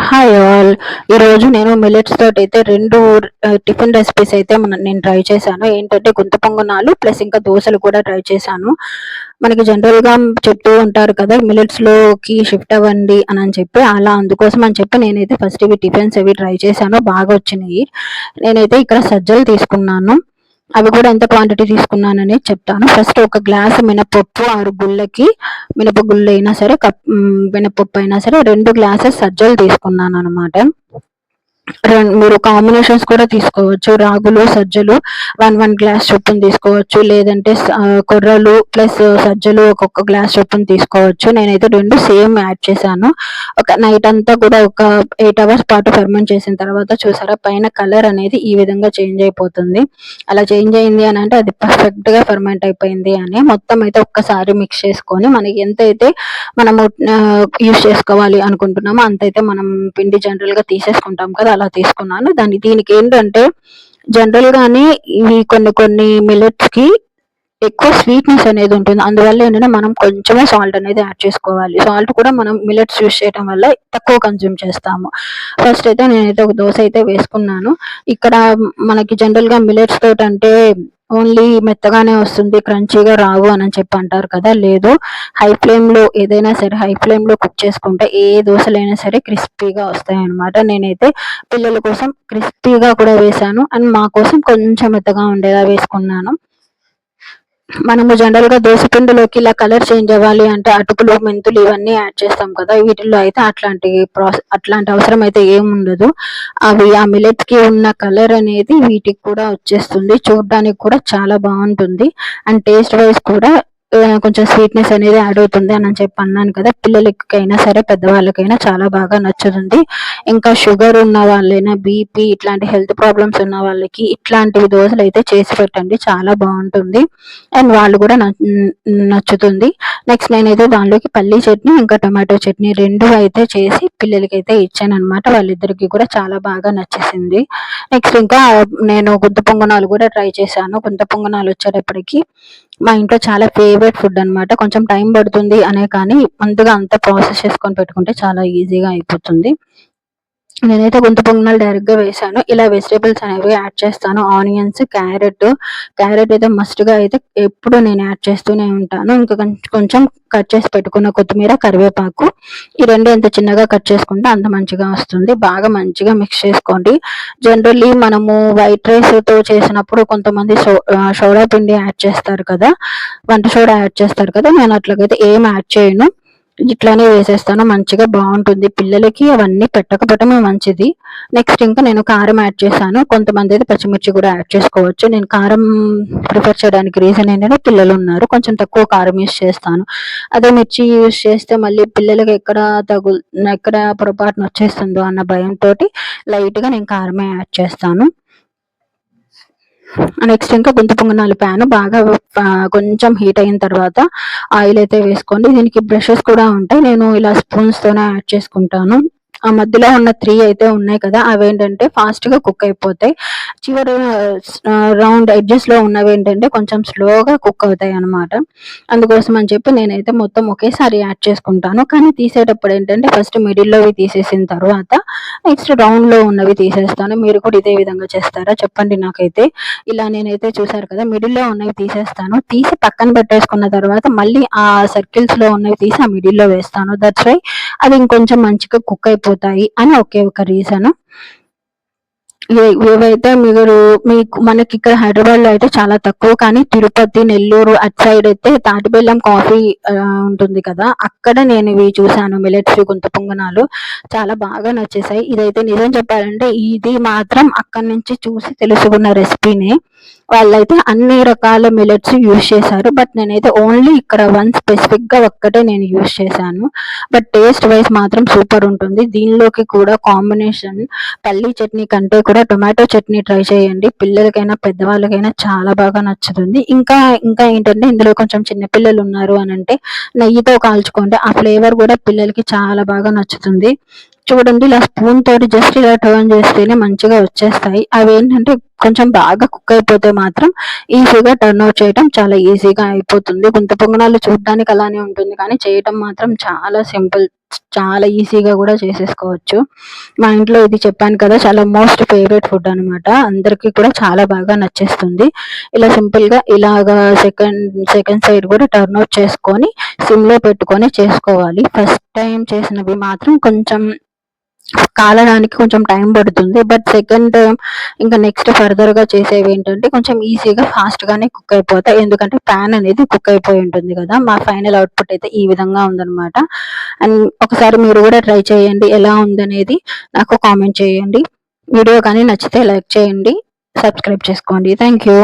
Hi all ఈరోజు నేను millets తోటి అయితే రెండు టిఫిన్ రెసిపీస్ అయితే మన నేను ట్రై చేశాను. ఏంటంటే గుంత పొంగనాలు ప్లస్ ఇంకా దోశలు కూడా ట్రై చేశాను. మనకి జనరల్గా చెప్తూ ఉంటారు కదా మిల్లెట్స్లోకి షిఫ్ట్ అవ్వండి అని అని చెప్పి అలా అందుకోసం అని చెప్పి నేనైతే ఫస్ట్ ఇవి టిఫిన్స్ అవి ట్రై చేశాను. బాగా వచ్చినాయి. నేనైతే ఇక్కడ సజ్జలు తీసుకున్నాను. అవి కూడా ఎంత క్వాంటిటీ తీసుకున్నానని చెప్తాను. ఫస్ట్ ఒక గ్లాస్ మినపప్పు ఆరు గుళ్ళకి మినప గుళ్ళు అయినా సరే కప్ మినపప్పు అయినా సరే రెండు గ్లాసెస్ సజ్జలు తీసుకున్నాను అనమాట మీరు కాంబినేషన్స్ కూడా తీసుకోవచ్చు. రాగులు సజ్జలు వన్ వన్ గ్లాస్ చొప్పున తీసుకోవచ్చు. లేదంటే కొర్రలు ప్లస్ సజ్జలు ఒక్కొక్క గ్లాస్ చొప్పున తీసుకోవచ్చు. నేనైతే రెండు సేమ్ యాడ్ చేశాను. ఒక నైట్ అంతా కూడా ఒక ఎయిట్ అవర్స్ పాటు ఫెర్మెంట్ చేసిన తర్వాత చూసారా పైన కలర్ అనేది ఈ విధంగా చేంజ్ అయిపోతుంది. అలా చేంజ్ అయింది అని అంటే అది పర్ఫెక్ట్గా ఫెర్మెంట్ అయిపోయింది అని. మొత్తం అయితే ఒక్కసారి మిక్స్ చేసుకొని మనకి ఎంత అయితే మనము యూస్ చేసుకోవాలి అనుకుంటున్నామో అంతైతే మనం పిండి జనరల్గా తీసేసుకుంటాం కదా అలా తీసుకున్నాను. దాని దీనికి ఏంటంటే జనరల్ గానే ఇవి కొన్ని కొన్ని మిల్లెట్స్కి ఎక్కువ స్వీట్నెస్ అనేది ఉంటుంది. అందువల్ల ఏంటంటే మనం కొంచెమే సాల్ట్ అనేది యాడ్ చేసుకోవాలి. సాల్ట్ కూడా మనం మిల్లెట్స్ యూస్ చేయడం వల్ల తక్కువ కన్జ్యూమ్ చేస్తాము. ఫస్ట్ అయితే నేనైతే ఒక దోశ అయితే వేసుకున్నాను. ఇక్కడ మనకి జనరల్గా మిల్లెట్స్ తోటి అంటే ఓన్లీ మెత్తగానే వస్తుంది క్రంచీగా రావు అని చెప్పి అంటారు కదా. లేదు హై ఫ్లేమ్లో ఏదైనా సరే హై ఫ్లేమ్లో కుక్ చేసుకుంటే ఏ దోశలైనా సరే క్రిస్పీగా వస్తాయి అనమాట నేనైతే పిల్లల కోసం క్రిస్పీగా కూడా వేసాను అండ్ మా కోసం కొంచెం మెత్తగా ఉండేలా వేసుకున్నాను. మనము జనరల్గా దోశపిండిలోకి ఇలా కలర్ చేంజ్ అవ్వాలి అంటే అటుకులు మెంతులు ఇవన్నీ యాడ్ చేస్తాం కదా. వీటిల్లో అయితే అట్లాంటి ప్రాసెస్ అట్లాంటి అవసరం అయితే ఏముండదు అవి ఆ మిలెట్స్కి ఉన్న కలర్ అనేది వీటికి కూడా వచ్చేస్తుంది. చూడడానికి కూడా చాలా బాగుంటుంది. అండ్ టేస్ట్ వైజ్ కూడా కొంచెం స్వీట్నెస్ అనేది యాడ్ అవుతుంది అని చెప్పి అన్నాను కదా పిల్లలకైనా సరే పెద్దవాళ్ళకైనా చాలా బాగా నచ్చుతుంది. ఇంకా షుగర్ ఉన్న వాళ్ళైనా బీపీ ఇట్లాంటి హెల్త్ ప్రాబ్లమ్స్ ఉన్న వాళ్ళకి ఇట్లాంటివి దోశలు అయితే చేసి పెట్టండి చాలా బాగుంటుంది. అండ్ వాళ్ళు కూడా నచ్చుతుంది. నెక్స్ట్ నేనైతే దానిలోకి పల్లీ చట్నీ ఇంకా టమాటో చట్నీ రెండు అయితే చేసి పిల్లలకి అయితే ఇచ్చాను అనమాట వాళ్ళిద్దరికి కూడా చాలా బాగా నచ్చేసింది. నెక్స్ట్ ఇంకా నేను గుంత పొంగనాలు కూడా ట్రై చేశాను. గుంత పొంగనాలు వచ్చేటప్పటికి మా ఇంట్లో చాలా ఫేవరెట్ ఫుడ్ అనమాట కొంచెం టైం పడుతుంది అనే కానీ ముందుగా అంతా ప్రాసెస్ చేసుకొని పెట్టుకుంటే చాలా ఈజీగా అయిపోతుంది. నేనైతే గుంత పొంగనాలు డైరెక్ట్గా వేసాను. ఇలా వెజిటేబుల్స్ అనేవి యాడ్ చేస్తాను. ఆనియన్స్ క్యారెట్ క్యారెట్ అయితే మస్ట్గా అయితే ఎప్పుడు నేను యాడ్ చేస్తూనే ఉంటాను. ఇంకా కొంచెం కట్ చేసి పెట్టుకున్న కొత్తిమీర కరివేపాకు. ఈ రెండు ఎంత చిన్నగా కట్ చేసుకుంటే అంత మంచిగా వస్తుంది. బాగా మంచిగా మిక్స్ చేసుకోండి. జనరల్లీ మనము వైట్ రైస్తో చేసినప్పుడు కొంతమంది సోడా పిండి యాడ్ చేస్తారు కదా. వంట సోడా యాడ్ చేస్తారు కదా. నేను అట్లాగైతే ఏం యాడ్ చేయను. ఇట్లానే వేసేస్తాను మంచిగా బాగుంటుంది. పిల్లలకి అవన్నీ పెట్టకపోవటమే మంచిది. నెక్స్ట్ ఇంకా నేను కారం యాడ్ చేశాను. కొంతమంది అయితే పచ్చిమిర్చి కూడా యాడ్ చేసుకోవచ్చు. నేను కారం ప్రిఫర్ చేయడానికి రీజన్ ఏంటంటే పిల్లలు ఉన్నారు. కొంచెం తక్కువ కారం యూస్ చేస్తాను. అదే మిర్చి యూస్ చేస్తే మళ్ళీ పిల్లలకి ఎక్కడ తగు ఎక్కడ పొరపాటున వచ్చేస్తుందో అన్న భయంతో లైట్గా నేను కారమే యాడ్ చేస్తాను. నెక్స్ట్ ఇంకా గుంత పొంగనాలు ప్యాన్. బాగా కొంచెం హీట్ అయిన తర్వాత ఆయిల్ అయితే వేసుకోండి. దీనికి బ్రషెస్ కూడా ఉంటాయి. నేను ఇలా స్పూన్స్ తోనే యాడ్ చేసుకుంటాను. ఆ మధ్యలో ఉన్న త్రీ అయితే ఉన్నాయి కదా అవి ఏంటంటే ఫాస్ట్గా కుక్ అయిపోతాయి. చివరి రౌండ్ ఎడ్జెస్లో ఉన్నవి ఏంటంటే కొంచెం స్లోగా కుక్ అవుతాయి అనమాట అందుకోసం అని చెప్పి నేనైతే మొత్తం ఒకేసారి యాడ్ చేసుకుంటాను. కానీ తీసేటప్పుడు ఏంటంటే ఫస్ట్ మిడిల్ లోవి తీసేసిన తర్వాత నెక్స్ట్ రౌండ్లో ఉన్నవి తీసేస్తాను. మీరు కూడా ఇదే విధంగా చేస్తారా? చెప్పండి నాకైతే. ఇలా నేనైతే చూసారు కదా మిడిల్లో ఉన్నవి తీసేస్తాను. తీసి పక్కన పెట్టేసుకున్న తర్వాత మళ్ళీ ఆ సర్కిల్స్లో ఉన్నవి తీసి ఆ మిడిల్లో వేస్తాను. దట్స్ వై అది ఇంకొంచెం మంచిగా కుక్ అయిపోతాయి అని ఒకే ఒక రీజన్ ఏవైతే మీరు మీకు మనకి ఇక్కడ హైదరాబాద్లో అయితే చాలా తక్కువ కానీ తిరుపతి నెల్లూరు అటు సైడ్ అయితే తాటిబెల్లం కాఫీ ఉంటుంది కదా. అక్కడ నేను ఇవి చూసాను మిలెట్స్ గుంత పొంగనాలు. చాలా బాగా నచ్చేసాయి. ఇదైతే నిజం చెప్పాలంటే ఇది మాత్రం అక్కడి నుంచి చూసి తెలుసుకున్న రెసిపీని వాళ్ళైతే అన్ని రకాల మిలెట్స్ యూస్ చేశారు. బట్ నేనైతే ఓన్లీ ఇక్కడ వన్ స్పెసిఫిక్గా ఒక్కటే నేను యూజ్ చేశాను. బట్ టేస్ట్ వైజ్ మాత్రం సూపర్ ఉంటుంది. దీనిలోకి కూడా కాంబినేషన్ పల్లీ చట్నీ కంటే కూడా టొమాటో చట్నీ ట్రై చేయండి. పిల్లలకైనా పెద్దవాళ్ళకైనా చాలా బాగా నచ్చుతుంది. ఇంకా ఇంకా ఏంటంటే ఇందులో కొంచెం చిన్న పిల్లలు ఉన్నారు అని అంటే నెయ్యితో కాల్చుకుంటే ఆ ఫ్లేవర్ కూడా పిల్లలకి చాలా బాగా నచ్చుతుంది. చూడండి ఇలా స్పూన్ తోటి జస్ట్ ఇలా టర్న్ చేస్తేనే మంచిగా వచ్చేస్తాయి. అవి ఏంటంటే కొంచెం బాగా కుక్ అయిపోతే మాత్రం ఈజీగా టర్న్ అవుట్ చేయడం చాలా ఈజీగా అయిపోతుంది. గుంత పొంగనాలు చూడడానికి అలానే ఉంటుంది కానీ చేయటం మాత్రం చాలా సింపుల్ చాలా ఈజీగా కూడా చేసేసుకోవచ్చు. మా ఇంట్లో ఇది చెప్పాను కదా చాలా మోస్ట్ ఫేవరెట్ ఫుడ్ అన్నమాట. అందరికీ కూడా చాలా బాగా నచ్చేస్తుంది. ఇలా సింపుల్గా ఇలాగా సెకండ్ సెకండ్ సైడ్ కూడా టర్న్ అవుట్ చేసుకొని సిమ్లో పెట్టుకొని చేసుకోవాలి. ఫస్ట్ టైం చేసినవి మాత్రం కొంచెం కాలడానికి కొంచెం టైం పడుతుంది. బట్ సెకండ్ ఇంకా నెక్స్ట్ ఫర్దర్గా చేసేవి ఏంటంటే కొంచెం ఈజీగా ఫాస్ట్ గానే కుక్ అయిపోతాయి. ఎందుకంటే ప్యాన్ అనేది కుక్ అయిపోయి ఉంటుంది కదా. మా ఫైనల్ అవుట్పుట్ అయితే ఈ విధంగా ఉందన్నమాట. అండ్ ఒకసారి మీరు కూడా ట్రై చేయండి. ఎలా ఉందనేది నాకు కామెంట్ చేయండి. వీడియో కానీ నచ్చితే లైక్ చేయండి. సబ్స్క్రైబ్ చేసుకోండి. Thank you